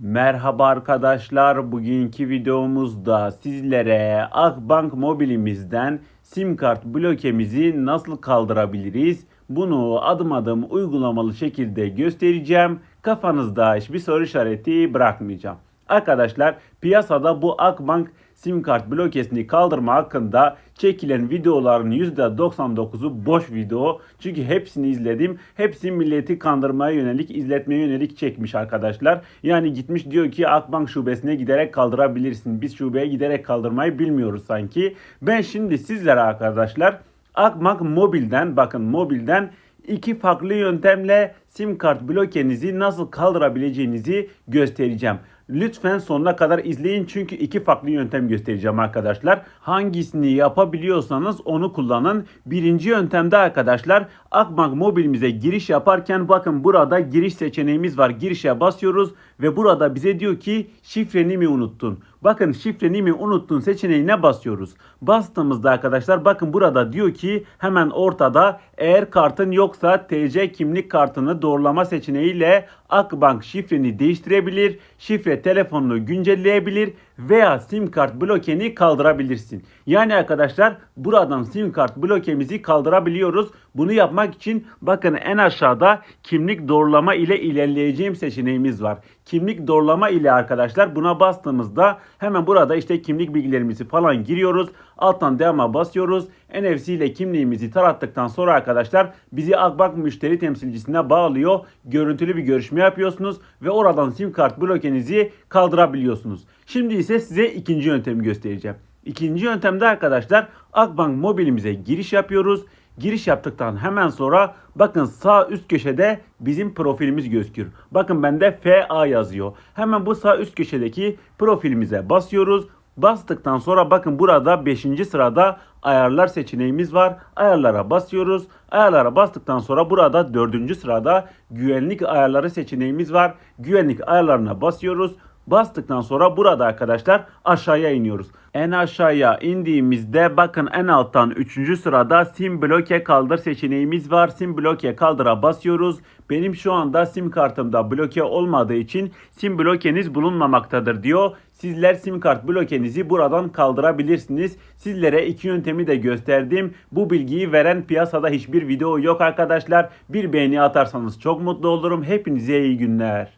Merhaba arkadaşlar. Bugünkü videomuzda sizlere Akbank mobilimizden sim kart blokemizi nasıl kaldırabiliriz? Bunu adım adım uygulamalı şekilde göstereceğim. Kafanızda hiçbir soru işareti bırakmayacağım. Arkadaşlar piyasada bu Akbank sim kart blokesini kaldırma hakkında çekilen videoların %99'u boş video. Çünkü hepsini izledim. Hepsi milleti kandırmaya yönelik, izletmeye yönelik çekmiş arkadaşlar. Yani gitmiş diyor ki Akbank şubesine giderek kaldırabilirsin. Biz şubeye giderek kaldırmayı bilmiyoruz sanki. Ben şimdi sizlere arkadaşlar Akbank mobilden bakın mobilden iki farklı yöntemle sim kart blokenizi nasıl kaldırabileceğinizi göstereceğim. Lütfen sonuna kadar izleyin çünkü iki farklı yöntem göstereceğim arkadaşlar. Hangisini yapabiliyorsanız onu kullanın. Birinci yöntemde arkadaşlar Akbank mobilimize giriş yaparken bakın burada giriş seçeneğimiz var. Girişe basıyoruz ve burada bize diyor ki şifreni mi unuttun? Bakın şifreni mi unuttun seçeneğine basıyoruz. Bastığımızda arkadaşlar bakın burada diyor ki hemen ortada eğer kartın yoksa TC kimlik kartını doğrulama seçeneğiyle Akbank şifreni değiştirebilir, şifre telefonunu güncelleyebilir veya sim kart blokeni kaldırabilirsin. Yani arkadaşlar buradan sim kart blokemizi kaldırabiliyoruz. Bunu yapmak için bakın en aşağıda kimlik doğrulama ile ilerleyeceğim seçeneğimiz var. Kimlik doğrulama ile arkadaşlar buna bastığımızda hemen burada işte kimlik bilgilerimizi falan giriyoruz. Alttan devama basıyoruz. NFC ile kimliğimizi tarattıktan sonra arkadaşlar bizi Akbank müşteri temsilcisine bağlıyor. Görüntülü bir görüşme yapıyorsunuz ve oradan sim kart blokenizi kaldırabiliyorsunuz. Şimdi ise size ikinci yöntemi göstereceğim. İkinci yöntemde arkadaşlar Akbank mobilimize giriş yapıyoruz. Giriş yaptıktan hemen sonra bakın sağ üst köşede bizim profilimiz gözüküyor. Bakın bende FA yazıyor. Hemen bu sağ üst köşedeki profilimize basıyoruz. Bastıktan sonra bakın burada 5. sırada ayarlar seçeneğimiz var. Ayarlara basıyoruz. Ayarlara bastıktan sonra burada 4. sırada güvenlik ayarları seçeneğimiz var. Güvenlik ayarlarına basıyoruz. Bastıktan sonra burada arkadaşlar aşağıya iniyoruz. En aşağıya indiğimizde bakın en alttan 3. sırada sim bloke kaldır seçeneğimiz var. Sim bloke kaldıra basıyoruz. Benim şu anda sim kartımda bloke olmadığı için sim blokeniz bulunmamaktadır diyor. Sizler sim kart blokenizi buradan kaldırabilirsiniz. Sizlere iki yöntemi de gösterdim. Bu bilgiyi veren piyasada hiçbir video yok arkadaşlar. Bir beğeni atarsanız çok mutlu olurum. Hepinize iyi günler.